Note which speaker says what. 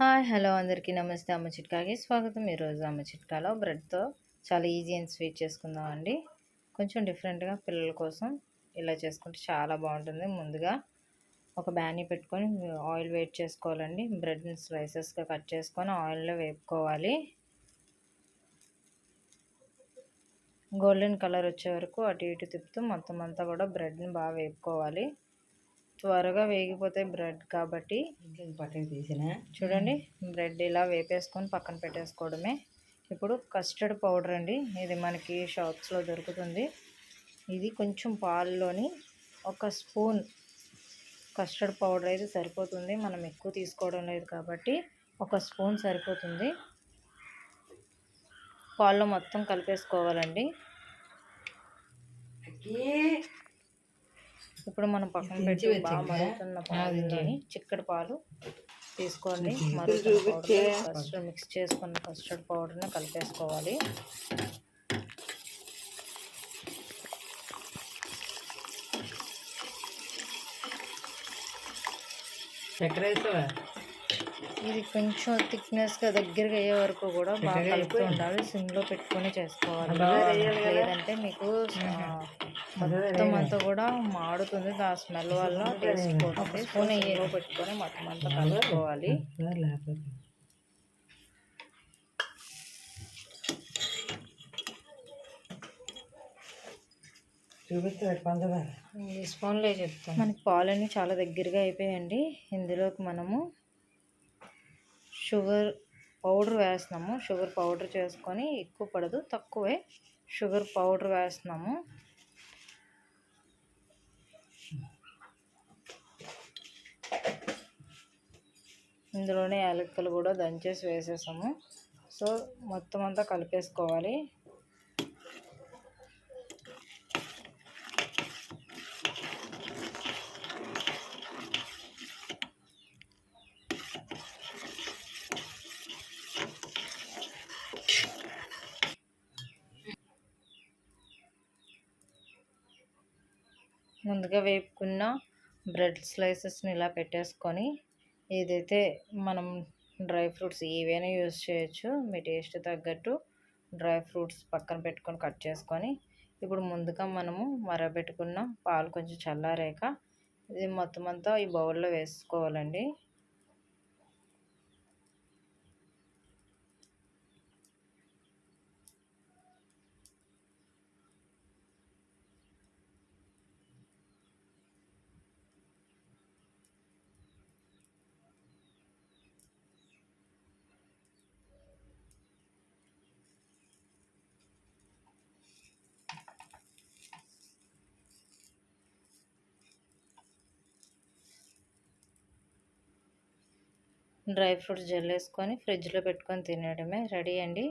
Speaker 1: Hi hello అందరికీ నమస్తే. అమ్మ చిట్కాకి స్వాగతం. ఈరోజు అమ్మ చిట్కాలో బ్రెడ్తో చాలా ఈజీ అండ్ స్వీట్ చేసుకుందాం అండి కొంచెం డిఫరెంట్గా పిల్లల కోసం ఇలా చేసుకుంటే చాలా బాగుంటుంది. ముందుగా ఒక బ్యానీ పెట్టుకొని ఆయిల్ వేట్ చేసుకోవాలండి. బ్రెడ్ని స్లైసెస్గా కట్ చేసుకొని ఆయిల్లో వేపుకోవాలి. గోల్డెన్ కలర్ వచ్చే వరకు అటు ఇటు తిప్పుతూ మొత్తం అంతా కూడా బ్రెడ్ని బాగా వేపుకోవాలి. త్వరగా వేగిపోతాయి బ్రెడ్ కాబట్టి.
Speaker 2: పక్కన తీసిన?
Speaker 1: చూడండి బ్రెడ్ ఇలా వేపేసుకొని పక్కన పెట్టేసుకోవడమే. ఇప్పుడు కస్టర్డ్ పౌడర్ అండి. ఇది మనకి షాప్స్లో దొరుకుతుంది. ఇది కొంచెం పాలలోని ఒక స్పూన్ కస్టర్డ్ పౌడర్ అయితే సరిపోతుంది. మనం ఎక్కువ తీసుకోవడం లేదు కాబట్టి ఒక స్పూన్ సరిపోతుంది. పాల్లో మొత్తం కలిపేసుకోవాలండి. ఇప్పుడు మనం పక్కన పెట్టి బాగా మరుగుతున్న పాలు చిక్కడి పాలు తీసుకోండి. కస్టర్డ్ మిక్స్ చేసుకున్న కస్టర్డ్ పౌడర్ని కలిపేసుకోవాలి. ఇది కొంచెం థిక్నెస్గా దగ్గరగా అయ్యే వరకు కూడా బాగా కలుపుతూ ఉండాలి. సిమ్లో పెట్టుకొని చేసుకోవాలి. లేదంటే మీకు మొత్తం అంతా కూడా మాడుతుంది. ఆ స్మెల్ వల్ల టేస్ట్ పోతుంది స్పూన్ నెయ్యిలో పెట్టుకొని మొత్తం అంతా కలుపుకోవాలి. ఈ స్పూన్లే చెప్తాను. మనకి పాలన్నీ చాలా దగ్గరగా అయిపోయాయండి. ఇందులోకి మనము షుగర్ పౌడర్ వేస్తున్నాము. షుగర్ పౌడర్ చేసుకొని ఎక్కువ పడదు తక్కువే. షుగర్ పౌడర్ వేస్తున్నాము. ఇందులోనే యాలక్కలు కూడా దంచేసి వేసేసాము. సో మొత్తం అంతా కలిపేసుకోవాలి. ముందుగా వేపుకున్న బ్రెడ్ స్లైసెస్ని ఇలా పెట్టేసుకొని ఏదైతే మనం డ్రై ఫ్రూట్స్ ఏవైనా యూజ్ చేయొచ్చు మీ టేస్ట్ తగ్గట్టు డ్రై ఫ్రూట్స్ పక్కన పెట్టుకొని కట్ చేసుకొని ఇప్పుడు ముందుగా మనము మరబెట్టుకున్న పాలు కొంచెం చల్లారాక ఇది మొత్తం అంతా ఈ బౌల్లో వేసుకోవాలండి. డ్రై ఫ్రూట్స్ జల్లేసుకొని ఫ్రిడ్జ్లో పెట్టుకొని తినడమే. రెడీ అండి?